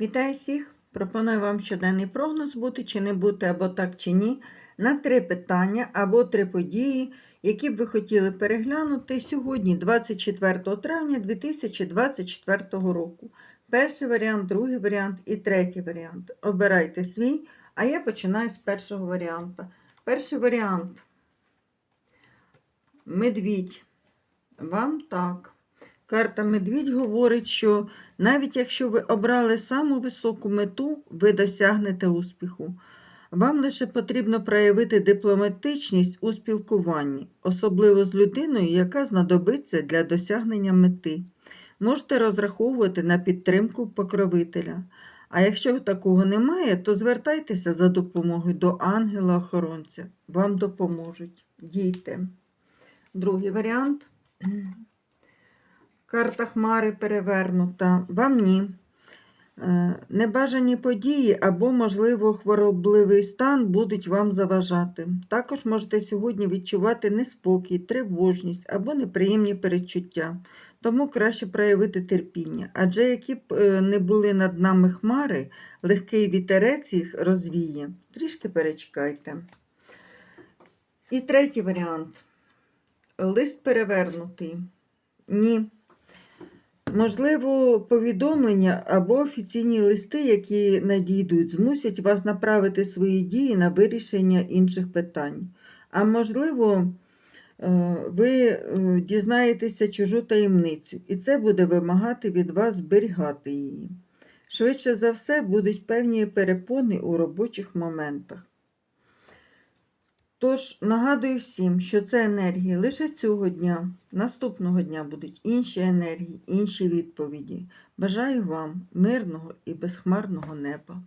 Вітаю всіх! Пропоную вам щоденний прогноз бути чи не бути, або так чи ні, на три питання або три події, які б ви хотіли переглянути сьогодні, 24 травня 2024 року. Перший варіант, другий варіант і третій варіант. Обирайте свій, а я починаю з першого варіанту. Перший варіант. Медвідь. Вам так. Карта Медвідь говорить, що навіть якщо ви обрали саму високу мету, ви досягнете успіху. Вам лише потрібно проявити дипломатичність у спілкуванні, особливо з людиною, яка знадобиться для досягнення мети. Можете розраховувати на підтримку покровителя. А якщо такого немає, то звертайтеся за допомогою до ангела-охоронця. Вам допоможуть. Дійте. Другий варіант. Карта Хмари перевернута. Вам ні. Е, Небажані події або, можливо, хворобливий стан будуть вам заважати. Також можете сьогодні відчувати неспокій, тривожність або неприємні перечуття. Тому краще проявити терпіння. Адже які б е, не були над нами хмари, легкий вітерець їх розвіє. Трішки перечекайте. І третій варіант. Лист перевернутий. Ні. Можливо, повідомлення або офіційні листи, які надійдуть, змусять вас направити свої дії на вирішення інших питань. А можливо, е, ви е, дізнаєтеся чужу таємницю, і це буде вимагати від вас зберігати її. Швидше за все, будуть певні перепони у робочих моментах. Тож нагадую всім, що це енергії лише цього дня. Наступного дня будуть інші енергії, інші відповіді. Бажаю вам мирного і безхмарного неба.